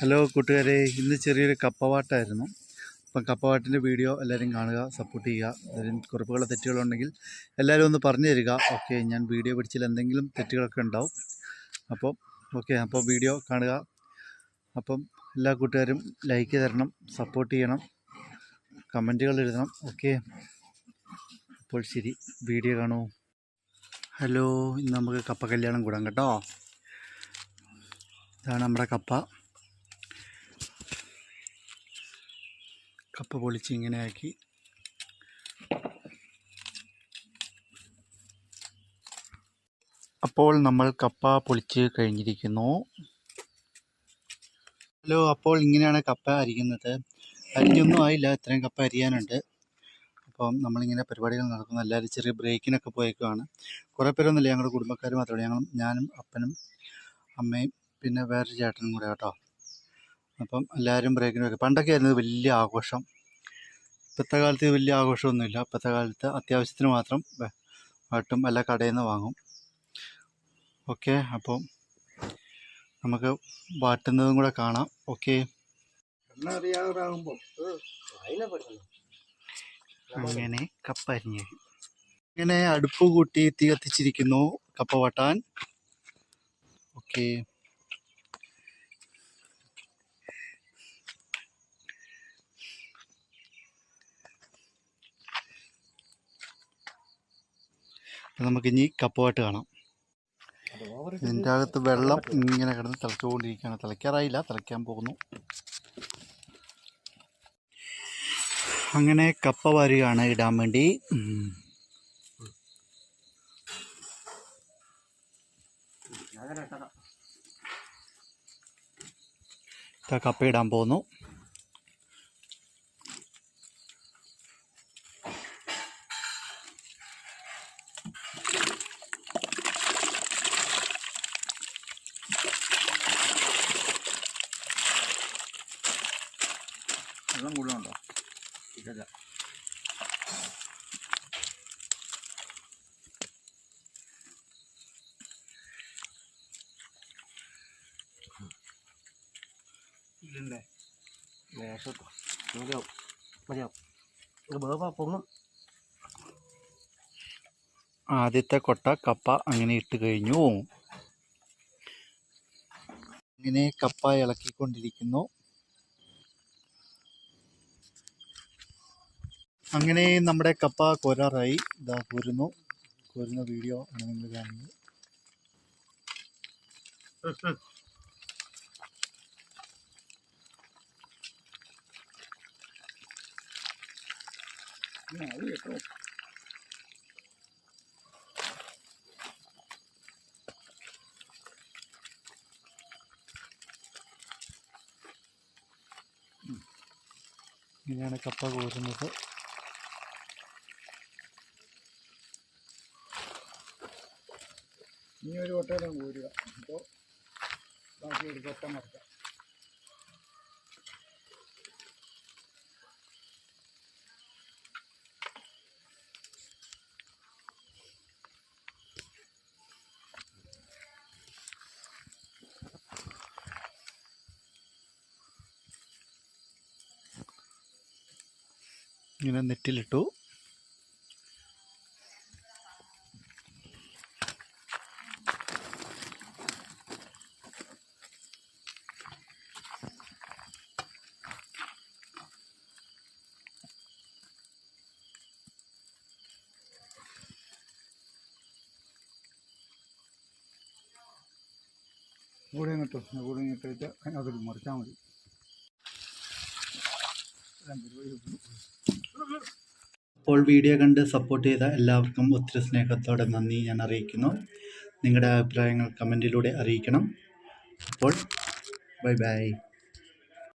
Hello കൂട്ടുകാരെ ഇന്ന് ചെറിയൊരു കപ്പവാട്ടായിരുന്നു. അപ്പം കപ്പവാട്ടിന്റെ വീഡിയോ എല്ലാവരും കാണുക സപ്പോർട്ട് ചെയ്യുക. എല്ലാവരും കുറിപ്പുകളോ തെറ്റുകളുണ്ടെങ്കിൽ എല്ലാവരും ഒന്ന് പറഞ്ഞു തരിക. ഓക്കെ ഞാൻ വീഡിയോ പിടിച്ചിൽ എന്തെങ്കിലും തെറ്റുകളൊക്കെ ഉണ്ടാവും. അപ്പോൾ ഓക്കെ അപ്പോൾ വീഡിയോ കാണുക. അപ്പം എല്ലാ കൂട്ടുകാരും ലൈക്ക് തരണം സപ്പോർട്ട് ചെയ്യണം കമന്റുകൾ എഴുതണം. ഓക്കെ അപ്പോൾ ശരി വീഡിയോ കാണൂ. ഹലോ ഇന്ന് നമുക്ക് കപ്പ കല്യാണം കൂടാം കേട്ടോ. ഇതാണ് നമ്മുടെ കപ്പ. കപ്പ പൊളിച്ച് ഇങ്ങനെ ആക്കി. അപ്പോൾ നമ്മൾ കപ്പ പൊളിച്ച് കഴിഞ്ഞിരിക്കുന്നു. ഹലോ അപ്പോൾ ഇങ്ങനെയാണ് കപ്പ അരിക്കുന്നത് അരിഞ്ഞൊന്നും ആയില്ല ഇത്രയും കപ്പ അരിയാനുണ്ട്. അപ്പം നമ്മളിങ്ങനെ പരിപാടികൾ നടക്കുന്നു. എല്ലാവരും ചെറിയ ബ്രേക്കിനൊക്കെ പോയേക്കുവാണ്. കുറേ പേരൊന്നുമില്ല ഞങ്ങളുടെ കുടുംബക്കാർ മാത്രമേ ഞങ്ങളും ഞാനും അപ്പനും അമ്മയും പിന്നെ വേറൊരു ചേട്ടനും കൂടെ കേട്ടോ അപ്പം എല്ലാവരും ബ്രേക്കിന് വെക്കും. പണ്ടൊക്കെ ആയിരുന്നു വലിയ ആഘോഷം. ഇപ്പോഴത്തെ കാലത്ത് വലിയ ആഘോഷമൊന്നുമില്ല. ഇപ്പോഴത്തെ കാലത്ത് അത്യാവശ്യത്തിന് മാത്രം വെട്ടും അല്ല കടയിൽ നിന്ന് വാങ്ങും. ഓക്കെ അപ്പോൾ നമുക്ക് വാട്ടുന്നതും കൂടെ കാണാം. ഓക്കെ അങ്ങനെ കപ്പ അരിഞ്ഞ് അങ്ങനെ അടുപ്പ് കൂട്ടി തീ കത്തിച്ചിരിക്കുന്നു കപ്പ വട്ടാൻ ഓക്കെ നമുക്കിനി കപ്പുമായിട്ട് കാണാം. ഇതിന്റെ അകത്ത് വെള്ളം ഇങ്ങനെ കിടന്ന് തിളച്ചുകൊണ്ടിരിക്കുകയാണ്. തിളയ്ക്കാറായില്ല തിളയ്ക്കാൻ പോകുന്നു. അങ്ങനെ കപ്പ വരികയാണ് ഇടാൻ വേണ്ടി. കപ്പ ഇടാൻ പോകുന്നു. വെള്ളം കൂടുതലുണ്ടോ? ഇല്ല ഇല്ലല്ലേ. മേശത്ത് മതിയാവും. മതിയാവും. വേവാ പൊങ്ങും. ആദ്യത്തെ കൊട്ട കപ്പ അങ്ങനെ ഇട്ട് കഴിഞ്ഞു. ഇങ്ങനെ കപ്പ ഇളക്കിക്കൊണ്ടിരിക്കുന്നു. അങ്ങനെ നമ്മുടെ കപ്പ കൊരാറായി. ഇതാ കോരുന്നു. കോരുന്ന വീഡിയോ ആണ് നിങ്ങൾ കാണുന്നത്. ഇങ്ങനെയാണ് കപ്പ കോരുന്നത്. ഇനി ഒരു കൊട്ടയിലും കൂരുക അപ്പോൾ ബാക്കി ഒരു കൊട്ട മറക്കാം. ഇങ്ങനെ നെറ്റിലിട്ടു. കൂടെ കിട്ടും കൂടെ കിട്ടിയിട്ട് അതിൽ മറിച്ചാൽ മതി. അപ്പോൾ വീഡിയോ കണ്ട് സപ്പോർട്ട് ചെയ്ത എല്ലാവർക്കും ഒത്തിരി സ്നേഹത്തോടെ നന്ദി ഞാൻ അറിയിക്കുന്നു. നിങ്ങളുടെ അഭിപ്രായങ്ങൾ കമന്റിലൂടെ അറിയിക്കണം. അപ്പോൾ ബൈ ബൈ